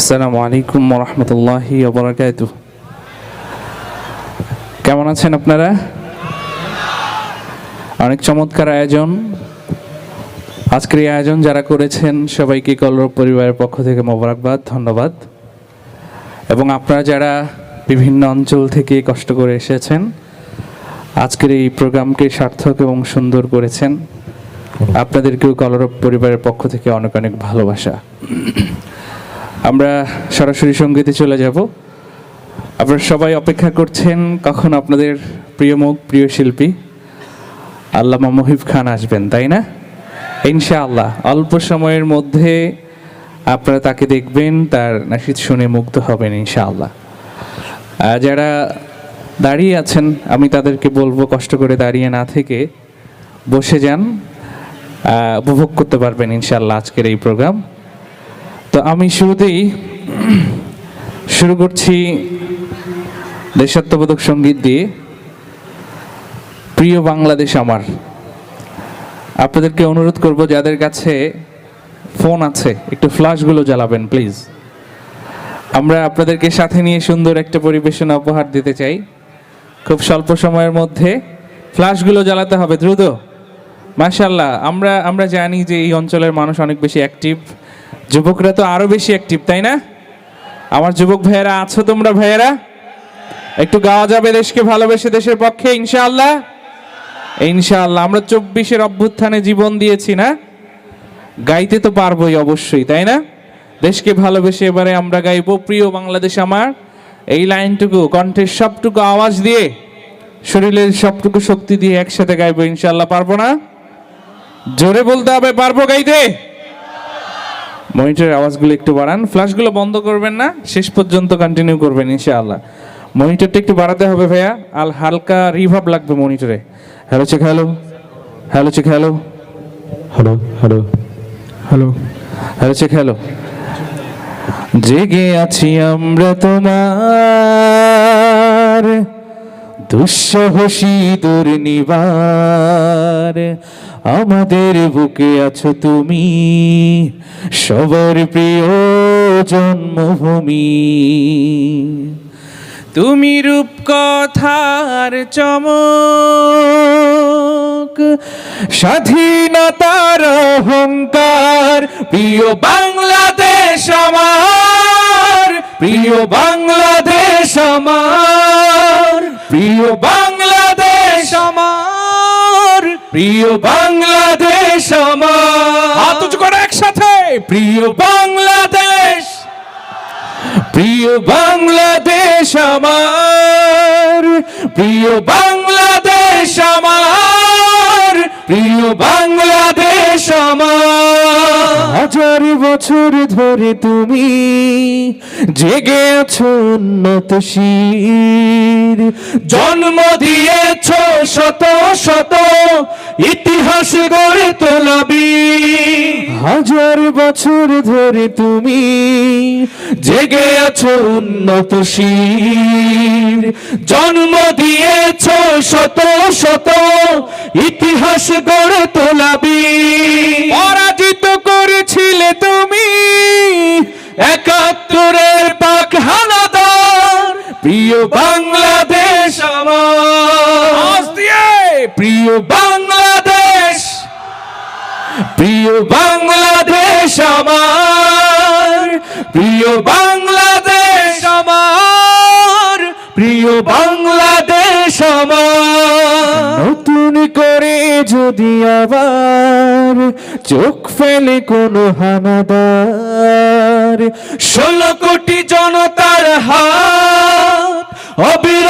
আসসালামু আলাইকুম রহমতুল্লাহি ওবরাকাতু কেমন আছেন আপনারা? অনেক চমৎকার আয়োজন। আজকের এই আয়োজন যারা করেছেন, সবাইকে কলর পরিবারের পক্ষ থেকে মোবারকবাদ, ধন্যবাদ। এবং আপনারা যারা বিভিন্ন অঞ্চল থেকে কষ্ট করে এসেছেন, আজকের এই প্রোগ্রামকে সার্থক এবং সুন্দর করেছেন। আপনাদেরকেও কলরব পরিবারের পক্ষ থেকে অনেক অনেক ভালোবাসা। আমরা সরাসরি সঙ্গীতে চলে যাব। আপনারা সবাই অপেক্ষা করছেন কখন আপনাদের প্রিয় মুখ, প্রিয় শিল্পী, আল্লামা মহিব খান আসবেন, তাই না? ইনশাআল্লাহ, অল্প সময়ের মধ্যে আপনারা তাকে দেখবেন, তার নাসিদ শুনে মুগ্ধ হবেন ইনশাআল্লাহ। যারা দাঁড়িয়ে আছেন, আমি তাদেরকে বলব কষ্ট করে দাঁড়িয়ে না থেকে বসে যান উপভোগ করতে পারবেন ইনশাআল্লাহ আজকের এই প্রোগ্রাম। আমি শুরুতেই শুরু করছি দেশাত্মবোধক সংগীত দিয়ে। প্রিয় বাংলাদেশ আমার, আপনাদেরকে অনুরোধ করব যাদের কাছে ফোন আছে, একটু ফ্ল্যাশগুলো জ্বালাবেন, প্লিজ। আমরা আপনাদেরকে সাথে নিয়ে সুন্দর একটা পরিবেশনা উপহার দিতে চাই। খুব স্বল্প সময়ের মধ্যে ফ্ল্যাশগুলো জ্বালাতে হবে, দ্রুত। মাশাল্লাহ আমরা আমরা জানি যে এই অঞ্চলের মানুষ অনেক বেশি অ্যাক্টিভ যুবকরা তো আরও বেশি অ্যাক্টিভ তাই না? আমার যুবক ভাইয়েরা, আছো তোমরা ভাইয়েরা? একটু গাওয়া যাবে দেশকে ভালোবেসে, দেশের পক্ষে, ইনশাআল্লাহ? ইনশাআল্লাহ, আমরা চব্বিশের অভ্যুত্থানে জীবন দিয়েছি, না? গাইতে তো পারবোই অবশ্যই, তাই না? দেশকে ভালোবেসে এবারে আমরা গাইব। প্রিয় বাংলাদেশ আমার, এই লাইনটুকু, কণ্ঠের সবটুকু আওয়াজ দিয়ে, শরীরের সবটুকু শক্তি দিয়ে একসাথে গাইবো, ইনশাআল্লাহ। পারব না? জোরে বলতে হবে, পারব গাইতে? মনিটরের আওয়াজগুলো একটু বাড়ান। ফ্ল্যাশগুলো বন্ধ করবেন না শেষ পর্যন্ত কন্টিনিউ করবেন ইনশাআল্লাহ। মনিটরটা একটু বাড়াতে হবে ভাইয়া আল হালকা রিভাব লাগবে মনিটরে hello check hello hello check hello hello hello hello hello check hello জেগে আছি আমরা তোমার দুঃসাহসী দুর্নিবার, আমাদের বুকে আছো তুমি, সবার প্রিয় জন্মভূমি। তুমি রূপকথার চমক, স্বাধীনতার অহংকার, প্রিয় বাংলাদেশ আমার, প্রিয় বাংলাদেশ আমার। প্রিয় বাংলাদেশ আমার। প্রিয় বাংলাদেশ আমার। হাত করে একসাথে। প্রিয় বাংলাদেশ প্রিয় বাংলাদেশ আমার। প্রিয় বাংলাদেশ আমার। প্রিয় বাংলাদেশ আমার। হাজার বছর ধরে তুমি জেগে আছো উন্নত শির। জন্ম দিয়েছ শত শত ইতিহাস গড়ে তোলাবি হাজার বছর ধরে তুমি জেগে আছো উন্নত শির। জন্ম দিয়েছ শত শত ইতিহাস গড়ে তোলাবি পরাজিত করেছিলে তুমি একাত্তরের পাক হানাদার। প্রিয় বাংলাদেশ আমার। প্রিয় বাংলাদেশ প্রিয় বাংলাদেশ আমার, প্রিয় বাংলাদেশ আমার, প্রিয় বাংলাদেশ আমার। নতুন করে যদি আবার চোখ ফেলে কোনো হানাদার, ষোলো কোটি জনতার হাত অবিরাম